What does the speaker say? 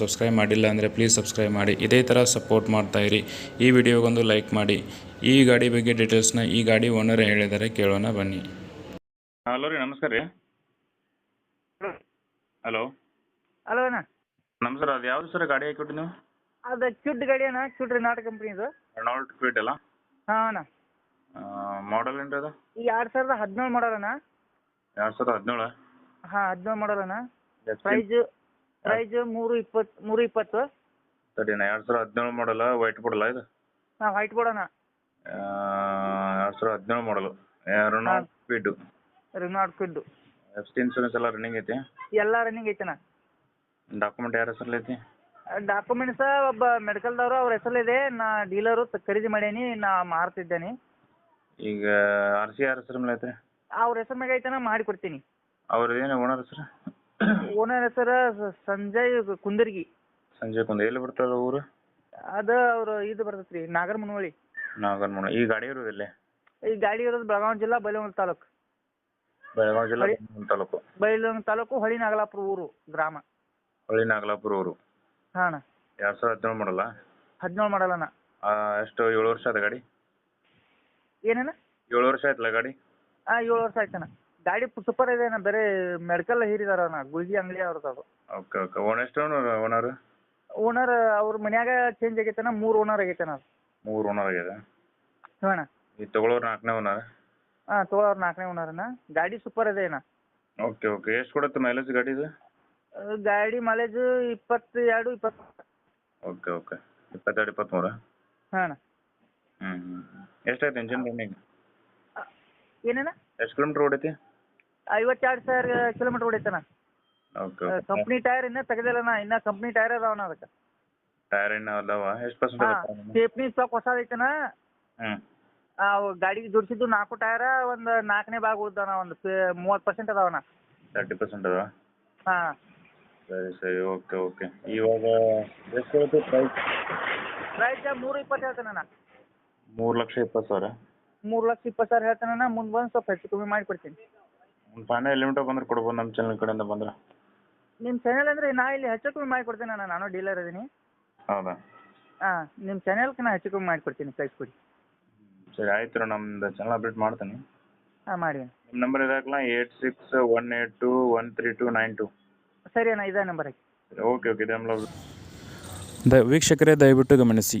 Subscribe ಮಾಡಿಲ್ಲ ಅಂದರೆ please subscribe ಮಾಡಿ. ಇದೇ ಥರ ಸಪೋರ್ಟ್ ಮಾಡ್ತಾ ಇರಿ. ಈ ವಿಡಿಯೋಗೊಂದು ಲೈಕ್ ಮಾಡಿ. ಈ ಗಾಡಿ ಬಗ್ಗೆ ಡೀಟೇಲ್ಸ್ನ ಈ ಗಾಡಿ ಓನರ್ ಹೇಳಿದರೆ ಕೇಳೋಣ ಬನ್ನಿ. ಹಲೋ ರೀ ನಮಸ್ಕಾರ ರೀ. ಹಲೋ. ಹಲೋ ಅಣ್ಣ. ನಮಸ್ಕಾರ ಅದು ಯಾವ್ದು ಸರ್ ಗಾಡಿ ಹಾಕಿಬಿಟ್ಟು ನೀವು? ಅದು ಕ್ಯೂಟ್ ಗಾಡಿ ಅಣ್ಣ ಕ್ಯೂಟ್ ರೆನಾಲ್ಟ್ ಕಂಪ್ನಿದು ರೆನಾಲ್ಟ್ ಕ್ವಿಟ್ ಅಲ್ಲ? ಹಾಂ ಅಣ್ಣ. ಮಾಡಲ್ ಏನು ರೀ ಅದು? ಈ ಎರಡು ಸಾವಿರದ ಹದಿನೇಳು ಮಾಡಲ್ ಅಣ್ಣ. ಎರಡು ಸಾವಿರದ ಹದಿನೇಳು? ಹಾಂ ಹದಿನೇಳು ಮಾಡಲ್ ಅಣ್ಣ. ಪ್ರೈಜ್ ಪ್ರೈಜ್ ಮೂರು ಇಪ್ಪತ್ತು ಮೂರು ಇಪ್ಪತ್ತು. ಸರಿನಾ ಎರಡು ಸಾವಿರ ಹದಿನೇಳು ಮಾಡಲ್ಲ ವೈಟ್ ಬೋರ್ಡಲ್ಲ ಇದು? ಹಾಂ ವೈಟ್ ಬೋರ್ಡ್ ಅಣ್ಣ ಎರಡು ಸಾವಿರದ ಹದಿನೇಳು ಮಾಡಲು Renault Kwid Renault Kwid F C insurance ಎಲ್ಲ ರನ್ನಿಂಗ್ ಐತಿ? ಎಲ್ಲ ರನ್ನಿಂಗ್ ಐತೆ ಅಣ್ಣ. ಡಾಕ್ಯುಮೆಂಟ್ ಯಾರ ಹೆಸರಲ್ಲಿ ಐತಿ? ಡಾಕ್ಯುಮೆಂಟ್ಸ್ ಒಬ್ಬ ಮೆಡಿಕಲ್ದವರು ಅವ್ರ ಹೆಸರಲ್ಲಿದೆ ನಾ ಡೀಲರು ಖರೀದಿ ಮಾಡೇನಿ ನಾ ಮಾರ್ತಿದ್ದೇನೆ. ಈಗ ಆರ್ ಸಿ ಯಾರ ಹೆಸರು ಮೇಲೆ ಐತ್ರಿ? ಅವ್ರ ಹೆಸರು ಮ್ಯಾಗ ಐತೆ ನಾ ಮಾಡಿ ಕೊಡ್ತೀನಿ. ಅವ್ರ ಏನು ಓನರ್ ಹೆಸರು? ಓನರ್ ಹೆಸರು ಸಂಜಯ್ ಕುಂದರ್ಗಿ. ಸಂಜಯ್ ಕುಂದ ಎಲ್ಲಿ ಬರ್ತದ ಊರು? ಅದ ಅವ್ರ ಇದು ಬರ್ತೈತೆ ರೀ ನಾಗರ ಮುನವಳ್ಳಿ ನಾಗರಮಣ ಈ ಗಾಡಿ ಇರೋದಿಲ್ಲ ಈ ಗಾಡಿ ಇರೋದು ಬೆಳಗಾವಿ ಜಿಲ್ಲಾ ಬೈಲಹೊಂಗಲ ತಾಲೂಕು. ಬೆಳಗಾವಿ ಜಿಲ್ಲಾ ಬೆಳಗಾವಿ ತಾಲೂಕು. ಬೈಲಹೊಂಗಲ ತಾಲೂಕು ಹೊಳಿ ನಾಗಲಾಪುರ ಊರು ಗ್ರಾಮ. ಹೊಳಿ ನಾಗಲಾಪುರ ಊರು. ಹಾಂ ಎರಡ್ ಎರಡು ಸಾವಿರದ ಹದಿನೇಳು ಮಾಡಲ್ಲ? ಹದಿನೇಳು ಮಾಡಲ್ಲಣ್ಣ ಎಷ್ಟು ಏಳು ವರ್ಷ ಆದ ಗಾಡಿ? ಏನೇನ? ಏಳು ವರ್ಷ ಆಯ್ತಲ್ಲ ಗಾಡಿ? ಹಾಂ ಏಳು ವರ್ಷ ಆಯ್ತಣ್ಣ. ಗಾಡಿ ಸೂಪರ್ ಇದೆ ಅಣ್ಣ. ಬೇರೆ ಮೆಡಿಕಲ್ ಹೀರಿದಾರ ಅಣ್ಣ. ಗುಳ್ಗಿ ಅಂಗಡಿ ಅವ್ರದ್ದು ಅದು. ಓಕೆ ಓಕೆ ಓನರ್ ಎಷ್ಟು ಓನರ್ ಓನರ್ ಅವ್ರ ಮನ್ಯಾಗ ಚೇಂಜ್ ಆಗೈತಣ್ಣ ಮೂರು ಓನರ್ ಆಗೈತಣ್ಣ ಮೂರ್ ಮೂರು ಓನರ್ ಆಗಿದೆ ಹ್ಞೂ ಅಣ್ಣ. ಈ ತಗೊಳ್ಳೋರು ನಾಲ್ಕನೇ ಓನರ್ ಹಾಂ ತೊಗೊಳೋರು ನಾಲ್ಕನೇ ಓನರ್ ಅಣ್ಣ. ಗಾಡಿ ಸೂಪರ್ ಇದೆ ಅಣ್ಣ. ಓಕೆ ಓಕೆ ಎಷ್ಟು ಕೊಡುತ್ತೆ ಮೈಲೇಜ್ ಗಾಡಿದು? ಗಾಡಿ ಮೈಲೇಜ್ ಇಪ್ಪತ್ತೆರಡು ಇಪ್ಪತ್ತು ಓಕೆ ಓಕೆ ಇಪ್ಪತ್ತೆರಡು ಇಪ್ಪತ್ತ್ಮೂರು ಹಾಂ ಅಣ್ಣ. ಹ್ಞೂ ಹ್ಞೂ ಎಷ್ಟಾಯ್ತು ಇಂಜಿನ್ ರನ್ನಿಂಗ್ ಏನೇನ ಎಷ್ಟು ಕಿಲೋಮೀಟ್ರ್ ಓಡೈತಿ? ಐವತ್ತೆರಡು ಸಾವಿರ ಕಿಲೋಮೀಟರ್ ಹೊಡಿತಾನ. ಓಕೆ ಕಂಪ್ನಿ ಟೈರ್ ತೆಗೆದಿಲ್ಲ ನಾ ಇನ್ನ ಕಂಪ್ನಿ ಟೈರ್ ಅದಾವಣ್ಣ ಅದಕ್ಕೆ. ಟೈರ್ ಇನ್ನ ಅದಾವ ಎಷ್ಟು ಪರ್ಸೆಂಟ್ ಹಾಂ ಸ್ಟೇಪ್ನಿ ಸ್ಟಾಕ್ ಹೊಸ ಐತನ ಅವು ಗಾಡಿಗೆ ಜೋಡಿಸಿದ್ದು ನಾಲ್ಕು ಟೈರ ಒಂದು ನಾಲ್ಕನೇ ಭಾಗ ಉಳ್ದಣ್ಣ ಒಂದು ಮೂವತ್ತು ಪರ್ಸೆಂಟ್ ಅದಾವಣ್ಣ ತರ್ಟಿ ಪರ್ಸೆಂಟ್ ಅದಾವ? ಹಾಂ. ಸರಿ ಸರಿ ಓಕೆ ಓಕೆ ಇವಾಗ ಎಷ್ಟು ಬರುತ್ತೆ ಪ್ರೈಸ್ ಪ್ರೈಸ್ ಮೂರು ಇಪ್ಪತ್ತು ಹೇಳ್ತೇನಣ್ಣ ಮೂರು ಲಕ್ಷ ಇಪ್ಪತ್ತು ಸಾವಿರ? ಮೂರು ಲಕ್ಷ ಇಪ್ಪತ್ತು ಸಾವಿರ ಹೇಳ್ತೇನಣ್ಣ ಮುಂದೆ ಬಂದು ಸ್ವಲ್ಪ ಹೆಚ್ಚು ಕಮ್ಮಿ ಮಾಡಿ ಕೊಡ್ತೀನಿ. ಒಂದು ಫೈನಲ್ ಲಿಮಿಟ್ ಬಂದ್ರೆ ಕೊಡ್ಬೋದು ನಮ್ಮ ಚಾನಲ್ ಕಡೆಯಿಂದ ಬಂದ್ರೆ. ನಿಮ್ಮ ಚಾನೆಲ್ ಅಂದರೆ ನಾ ಇಲ್ಲಿ ಹೆಚ್ಚು ಕಮ್ಮಿ ಮಾಡಿ ಅಣ್ಣ ನಾನು ಡೀಲರ್ ಇದೀನಿ. ಹೌದಾ? ಹಾಂ ನಿಮ್ಮ ಚಾನೆಲ್ಗೆ ನಾ ಹೆಚ್ಚು ಕಮ್ಮಿ ಮಾಡಿಕೊಡ್ತೀನಿ ಕೊಡಿ. ಸರಿ ಆಯ್ತು ರೀ ನಮ್ದು ಚಾನಲ್ ಅಪ್ಡೇಟ್ ಮಾಡ್ತೀನಿ. ಹಾಂ ಮಾಡಿ ನಿಮ್ಮ number ಇದಾಕಲ್ಲ eight six one eight two one three two nine two ಸರಿ ಅಣ್ಣ ಇದೇ ನಂಬರ್ ಹಾಕಿ. ಓಕೆ ಓಕೆ ಇದೆ ಆಮೇಲೆ ದ ವೀಕ್ಷಕರೇ ದಯವಿಟ್ಟು ಗಮನಿಸಿ.